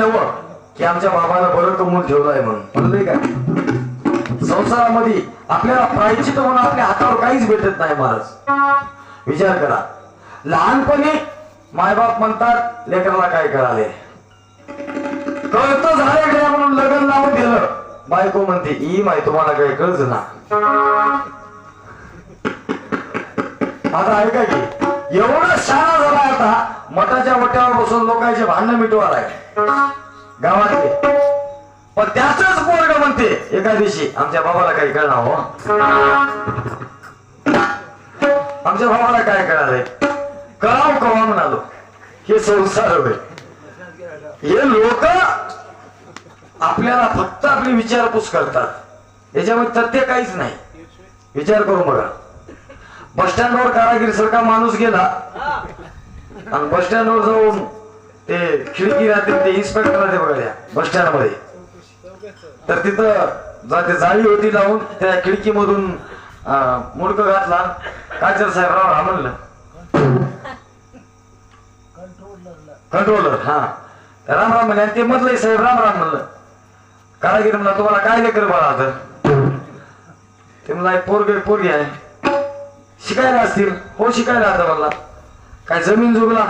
नव. की आमच्या बाबाला बरं कमवून ठेवलं आहे म्हणून. म्हणलं काय संसारामध्ये आपल्याला प्रायचित म्हणून आपल्या हातावर काहीच भेटत नाही महाराज. विचार करा. लहानपणी मायबाप म्हणतात लेकराला काय कराले कळत झाले काय म्हणून लग्न लावून दिलं. बायको म्हणते ई माय तुम्हाला काय कळत ना? आता ऐका की एवढा शाळा झाला आता मठाच्या वट्यावर बसून लोकांचे भांडण मिटवायला आहे गावातले. पण त्याच बोर्ड म्हणते एका दिवशी आमच्या बाबाला काही कळणार हो. आमच्या बाबाला काय कळालंय? कळाव कवा? म्हणालो. हे संसार होय. हे लोक आपल्याला फक्त आपली विचारपूस करतात. याच्यामध्ये तथ्य काहीच नाही. विचार करून बघा. बस स्टँडवर कारागीर सारखा माणूस गेला. आणि बस स्टँडवर जाऊन ते खिडकी राहते ते इन्स्पेक्टर राहते बघा त्या बस स्टँडमध्ये. तर तिथं जाते जाळी होती लावून त्या खिडकीमधून मुडक घातला. काचर साहेब राव हा म्हणलं. कंट्रोलर हा. राम राम म्हणे आणि ते मधलं साहेब राम राम म्हणलं. कारागीर म्हणला तुम्हाला काय लेकर बाळा तर ते म्हणला एक पोरग पोरगी आहे. शिकायला असतील हो शिकायला आता म्हणला काय जमीन जुगला.